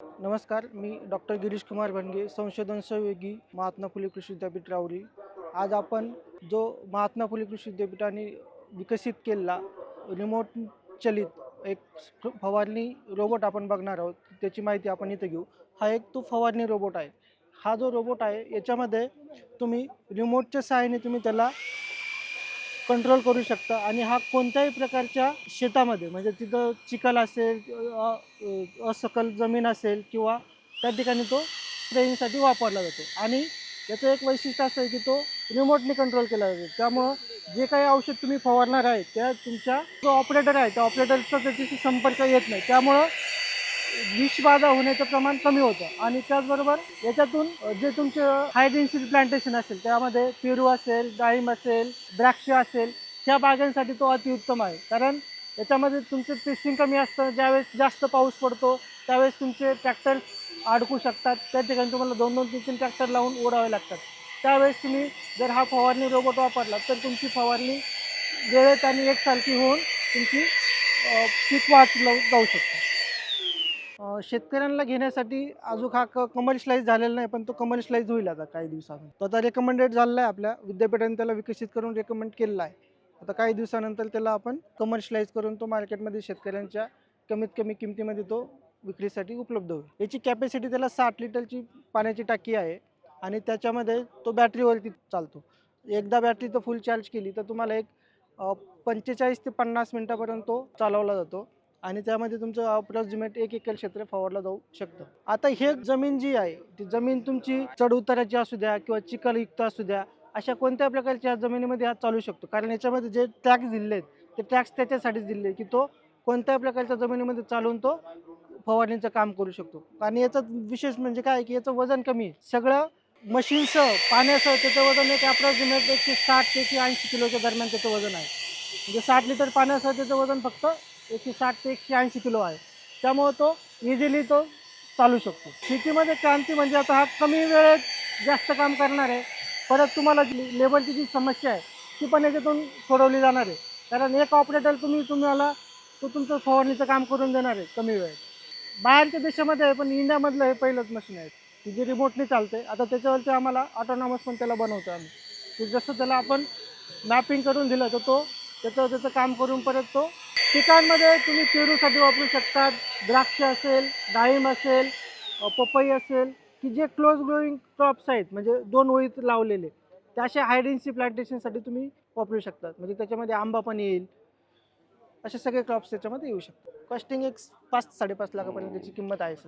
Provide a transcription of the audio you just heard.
नमस्कार मी डॉक्टर गिरीश कुमार भणगे संशोधन सहयोगी महात्मा फुले कृषी विद्यापीठ रावरी आज आपण जो महात्मा फुले कृषी विद्यापीठाने विकसित केलेला रिमोट चलित एक फवारणी रोबोट आपण बघणार आहोत त्याची माहिती आपण इथे घेऊ. हा एक तो फवारणी रोबोट आहे. हा जो रोबोट आहे याच्यामध्ये तुम्ही रिमोटच्या सहाय्याने तुम्ही त्याला कंट्रोल करू शकता. आणि हा कोणत्याही प्रकारच्या शेतामध्ये म्हणजे तिथं चिखल असेल असकल जमीन असेल किंवा त्या ठिकाणी तो स्प्रेइंगसाठी वापरला जातो. आणि याचं एक वैशिष्ट्य असं आहे की तो रिमोटने कंट्रोल केला जातो. त्यामुळं जे काही औषध तुम्ही फवारणार आहे त्या तुमच्या जो ऑपरेटर आहे त्या ऑपरेटरचा त्याच्याशी संपर्क येत नाही. त्यामुळं विषबाधा होण्याचं प्रमाण कमी होतं. आणि त्याचबरोबर याच्यातून जे तुमचे हाय डेन्सिटी प्लांटेशन असेल त्यामध्ये पेरू असेल डाळिंब असेल द्राक्ष असेल ह्या बागांसाठी तो अतिउत्तम आहे. कारण याच्यामध्ये तुमचं टेस्टिंग कमी असतं ज्यावेळेस जास्त पाऊस पडतो त्यावेळेस तुमचे ट्रॅक्टर अडकू शकतात. त्या ठिकाणी तुम्हाला दोन दोन तीन तीन ट्रॅक्टर लावून ओढावे लागतात. त्यावेळेस तुम्ही जर हा फवारणी रोबोट वापरला तर तुमची फवारणी वेळेत आणि एकसारखी होऊन तुमची पीक वाचलं जाऊ शकतं. शेतकऱ्यांना घेण्यासाठी अजून हा क कमर्शियलाइज झालेला नाही पण तो कमर्शियलाइज होईल आता काही दिवसांनी तो आता रेकमेंडेड झालेला आहे आपल्या विद्यापीठाने त्याला विकसित करून रेकमेंड केलेला आहे. आता काही दिवसानंतर त्याला आपण कमर्शियलाइज करून तो मार्केटमध्ये शेतकऱ्यांच्या कमीत कमी किमतीमध्ये तो विक्रीसाठी उपलब्ध होईल. याची कॅपॅसिटी त्याला साठ लिटरची पाण्याची टाकी आहे आणि त्याच्यामध्ये तो बॅटरीवरती चालतो. एकदा बॅटरी तर फुल चार्ज केली तर तुम्हाला एक पंचेचाळीस ते पन्नास मिनटापर्यंत तो चालवला जातो. आणि त्यामध्ये तुमचं अप्रॉक्झिमेट एक एकर क्षेत्र फवारला जाऊ शकतं. आता हे जमीन जी आहे ती जमीन तुमची चढ उताराची असू द्या किंवा चिखलयुक्त असू द्या अशा कोणत्या प्रकारच्या जमिनीमध्ये हा चालू शकतो? कारण याच्यामध्ये जे टॅक्स दिले आहेत ते टॅक्स त्याच्यासाठीच दिले की तो कोणत्याही प्रकारच्या जमिनीमध्ये चालून तो फवारणीचं काम करू शकतो? आणि याचं विशेष म्हणजे काय की याचं वजन कमी आहे. सगळं मशीनसह पाण्यासह त्याचं वजन एक अप्रॉक्सिमेट एकशे साठ ते एकशे ऐंशी किलोच्या दरम्यान त्याचं वजन आहे. म्हणजे साठ लिटर पाण्यासह त्याचं वजन फक्त एकशे साठ ते एकशे ऐंशी किलो आहे. त्यामुळं तो इझिली तो चालू शकतो. शेतीमध्ये क्रांती म्हणजे आता हा कमी वेळेत जास्त काम करणार आहे परत तुम्हाला लेबरची जी समस्या आहे ती पण याच्यातून सोडवली जाणार आहे. कारण एक ऑपरेटर तुम्ही तुम्हाला तो तुमचं फवारणीचं काम करून देणार आहे कमी वेळेत. बाहेरच्या देशामध्ये आहे पण इंडियामधलं हे पहिलंच मशीन आहे. की जे रिमोटली चालते आता त्याच्यावरती आम्हाला ऑटोनॉमस पण त्याला बनवतो आम्ही. की जसं त्याला आपण मॅपिंग करून दिलं तर तो त्याचं त्याचं काम करून परत तो पिकांमध्ये तुम्ही पेरूसाठी वापरू शकतात. द्राक्ष असेल डाळिंब असेल पपई असेल की जे क्लोज ग्रोईंग क्रॉप्स आहेत म्हणजे दोन ओळीत लावलेले ते असे हायडेन्सी प्लांटेशनसाठी तुम्ही वापरू शकतात. म्हणजे त्याच्यामध्ये आंबा पण येईल. असे सगळे क्रॉप्स त्याच्यामध्ये येऊ शकतात. कॉस्टिंग एक पाच साडेपाच लाखापर्यंत त्याची किंमत आहे सर.